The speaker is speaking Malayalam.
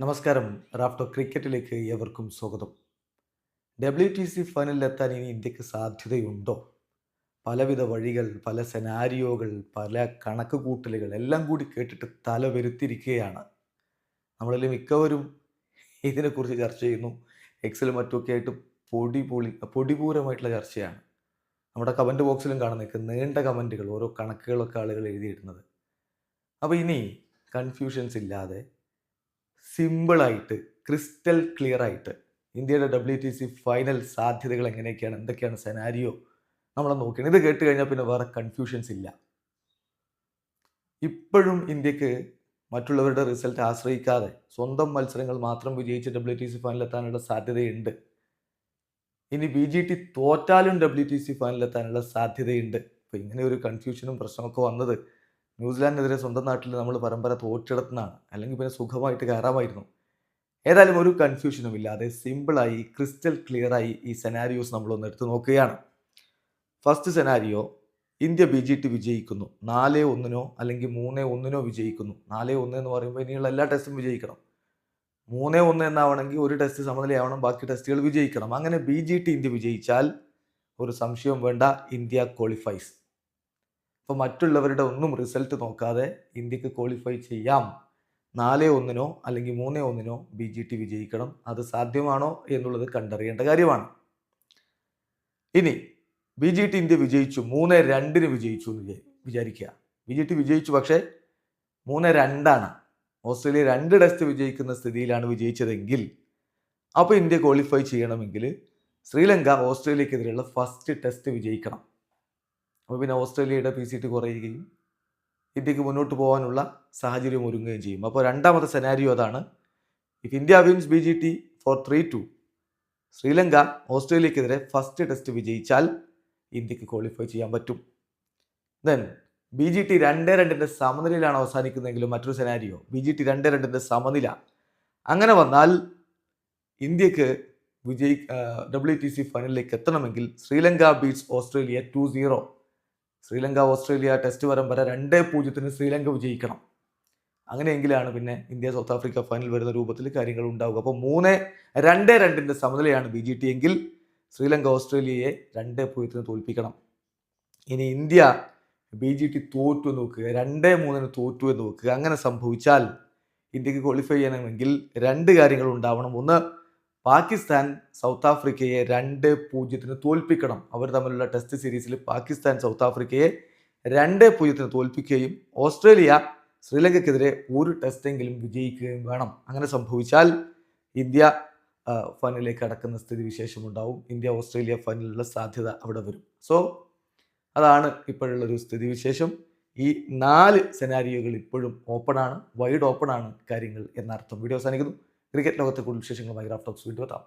നമസ്കാരം. റാഫ്റ്റോ ക്രിക്കറ്റിലേക്ക് ഏവർക്കും സ്വാഗതം. ഡബ്ല്യു ടി സി ഫൈനലിലെത്താൻ ഇനി ഇന്ത്യയ്ക്ക് സാധ്യതയുണ്ടോ? പലവിധ വഴികൾ പല സെനാരിയോകൾ പല കണക്ക് കൂട്ടലുകൾ എല്ലാം കൂടി കേട്ടിട്ട് തല വരുത്തിയിരിക്കുകയാണ്. നമ്മളിൽ മിക്കവരും ഇതിനെക്കുറിച്ച് ചർച്ച ചെയ്യുന്നു. എക്സലും മറ്റുമൊക്കെ ആയിട്ട് പൊടി പൊളി പൊടിപൂരമായിട്ടുള്ള ചർച്ചയാണ്. നമ്മുടെ കമന്റ് ബോക്സിലും കാണുന്ന നീണ്ട കമന്റുകൾ ഓരോ കണക്കുകളൊക്കെ ആളുകൾ എഴുതിയിടുന്നത്. അപ്പോൾ ഇനി കൺഫ്യൂഷൻസ് ഇല്ലാതെ സിമ്പിളായിട്ട് ക്രിസ്റ്റൽ ക്ലിയർ ആയിട്ട് ഇന്ത്യയുടെ ഡബ്ല്യു ടി സി ഫൈനൽ സാധ്യതകൾ എങ്ങനെയൊക്കെയാണ് എന്തൊക്കെയാണ് സെനാരിയോ നമ്മൾ നോക്കണം ഇത് കേട്ട് കഴിഞ്ഞാൽ പിന്നെ വേറെ കൺഫ്യൂഷൻസ് ഇല്ല. ഇപ്പോഴും ഇന്ത്യയ്ക്ക് മറ്റുള്ളവരുടെ റിസൾട്ട് ആശ്രയിക്കാതെ സ്വന്തം മത്സരങ്ങൾ മാത്രം വിജയിച്ച് ഡബ്ല്യു ടി സി ഫൈനലെത്താനുള്ള സാധ്യതയുണ്ട്. ഇനി ബി ജി ടി തോറ്റാലും ഡബ്ല്യു ടി സി ഫൈനലെത്താനുള്ള സാധ്യതയുണ്ട്. അപ്പോൾ ഇങ്ങനെ ഒരു കൺഫ്യൂഷനും പ്രശ്നമൊക്കെ വന്നത് ന്യൂസിലാൻഡിനെതിരെ സ്വന്തം നാട്ടിൽ നമ്മൾ പരമ്പര തോറ്റിടത്തുനിന്നാണ് അല്ലെങ്കിൽ പിന്നെ സുഖമായിട്ട് കയറാമായിരുന്നു. ഏതായാലും ഒരു കൺഫ്യൂഷനും ഇല്ലാതെ സിമ്പിളായി ക്രിസ്റ്റൽ ക്ലിയറായി ഈ സെനാരിയോസ് നമ്മളൊന്ന് എടുത്തു നോക്കുകയാണ്. ഫസ്റ്റ് സെനാരിയോ ഇന്ത്യ ബി വിജയിക്കുന്നു. നാല് ഒന്നിനോ അല്ലെങ്കിൽ മൂന്ന് ഒന്നിനോ വിജയിക്കുന്നു. നാല് ഒന്ന് എന്ന് പറയുമ്പോൾ ഇനിയുള്ള എല്ലാ ടെസ്റ്റും വിജയിക്കണം. മൂന്ന് ഒന്ന് എന്നാവണമെങ്കിൽ ഒരു ടെസ്റ്റ് സമനിലയാവണം ബാക്കി ടെസ്റ്റുകൾ വിജയിക്കണം. അങ്ങനെ ബി ജി ടി ഇന്ത്യ വിജയിച്ചാൽ ഒരു സംശയവും വേണ്ട ഇന്ത്യ ക്വാളിഫൈസ് അപ്പോൾ മറ്റുള്ളവരുടെ ഒന്നും റിസൾട്ട് നോക്കാതെ ഇന്ത്യയ്ക്ക് ക്വാളിഫൈ ചെയ്യാം. നാല് ഒന്നിനോ അല്ലെങ്കിൽ മൂന്ന് ഒന്നിനോ ബി ജി ടി വിജയിക്കണം. അത് സാധ്യമാണോ എന്നുള്ളത് കണ്ടറിയേണ്ട കാര്യമാണ്. ഇനി ബി ജി ടി ഇന്ത്യ വിജയിച്ചു മൂന്ന് രണ്ടിന് വിജയിച്ചു എന്ന് വിചാ- വിചാരിക്കുക. ബി ജി ടി വിജയിച്ചു പക്ഷേ മൂന്ന് രണ്ടാണ്. ഓസ്ട്രേലിയ രണ്ട് ടെസ്റ്റ് വിജയിക്കുന്ന സ്ഥിതിയിലാണ് വിജയിച്ചതെങ്കിൽ അപ്പോൾ ഇന്ത്യ ക്വാളിഫൈ ചെയ്യണമെങ്കിൽ ശ്രീലങ്ക ഓസ്ട്രേലിയക്കെതിരെയുള്ള ഫസ്റ്റ് ടെസ്റ്റ് വിജയിക്കണം. അപ്പോൾ പിന്നെ ഓസ്ട്രേലിയയുടെ പി സി ടി കുറയുകയും ഇന്ത്യയ്ക്ക് മുന്നോട്ട് പോകാനുള്ള സാഹചര്യം ഒരുങ്ങുകയും ചെയ്യും. അപ്പോൾ രണ്ടാമത്തെ സെനാരിയോ അതാണ്. If India wins B G T four three two Sri Lanka ഓസ്ട്രേലിയക്കെതിരെ first test വിജയിച്ചാൽ ഇന്ത്യയ്ക്ക് ക്വാളിഫൈ ചെയ്യാൻ പറ്റും. ദെൻ ബി ജി ടി രണ്ട് രണ്ടിന്റെ സമനിലയിലാണ് അവസാനിക്കുന്നതെങ്കിലും മറ്റൊരു സെനാരിയോ ബി ജി ടി രണ്ട് രണ്ടിന്റെ സമനില. അങ്ങനെ വന്നാൽ ഇന്ത്യയ്ക്ക് വിജയി ഡബ്ല്യു ടി സി ഫൈനലിലേക്ക് എത്തണമെങ്കിൽ Sri Lanka beats Australia two zero Sri Lanka Australia test പരമ്പര രണ്ടേ പൂജ്യത്തിന് ശ്രീലങ്ക വിജയിക്കണം. അങ്ങനെയെങ്കിലാണ് പിന്നെ ഇന്ത്യ സൗത്ത് ആഫ്രിക്ക ഫൈനൽ വരുന്ന രൂപത്തിൽ കാര്യങ്ങൾ ഉണ്ടാവുക. അപ്പോൾ മൂന്ന് രണ്ട് രണ്ടിന്റെ സമനിലയാണ് ബി ജി ടി എങ്കിൽ ശ്രീലങ്ക ഓസ്ട്രേലിയയെ രണ്ട് പൂജ്യത്തിന് തോൽപ്പിക്കണം. ഇനി ഇന്ത്യ ബി ജി ടി തോറ്റു എന്ന് നോക്കുക രണ്ട് മൂന്നിന് തോറ്റു എന്ന് നോക്കുക അങ്ങനെ സംഭവിച്ചാൽ ഇന്ത്യയ്ക്ക് ക്വാളിഫൈ ചെയ്യണമെങ്കിൽ രണ്ട് കാര്യങ്ങൾ ഉണ്ടാവണം. ഒന്ന് പാകിസ്ഥാൻ സൗത്ത് ആഫ്രിക്കയെ രണ്ട് പൂജ്യത്തിന് തോൽപ്പിക്കണം. അവർ തമ്മിലുള്ള ടെസ്റ്റ് സീരീസിൽ പാകിസ്ഥാൻ സൗത്ത് ആഫ്രിക്കയെ രണ്ട് പൂജ്യത്തിന് തോൽപ്പിക്കുകയും ഓസ്ട്രേലിയ ശ്രീലങ്കയ്ക്കെതിരെ ഒരു ടെസ്റ്റെങ്കിലും വിജയിക്കുകയും വേണം. അങ്ങനെ സംഭവിച്ചാൽ ഇന്ത്യ ഫൈനലിലേക്ക് അടക്കുന്ന സ്ഥിതി വിശേഷം ഉണ്ടാവും. ഇന്ത്യ ഓസ്ട്രേലിയ ഫൈനലിലുള്ള സാധ്യത അവിടെ വരും. സോ അതാണ് ഇപ്പോഴുള്ളൊരു സ്ഥിതിവിശേഷം. ഈ നാല് സെനാരിയോകൾ ഇപ്പോഴും ഓപ്പണാണ് വൈഡ് ഓപ്പണാണ് കാര്യങ്ങൾ എന്നർത്ഥം. വീഡിയോ അവസാനിക്കുന്നു. ക്രിക്കറ്റ് ലോകത്തെ കൂടുതൽ വിശേഷങ്ങളുമായി ടോക്സ് വീണ്ടും എത്താം.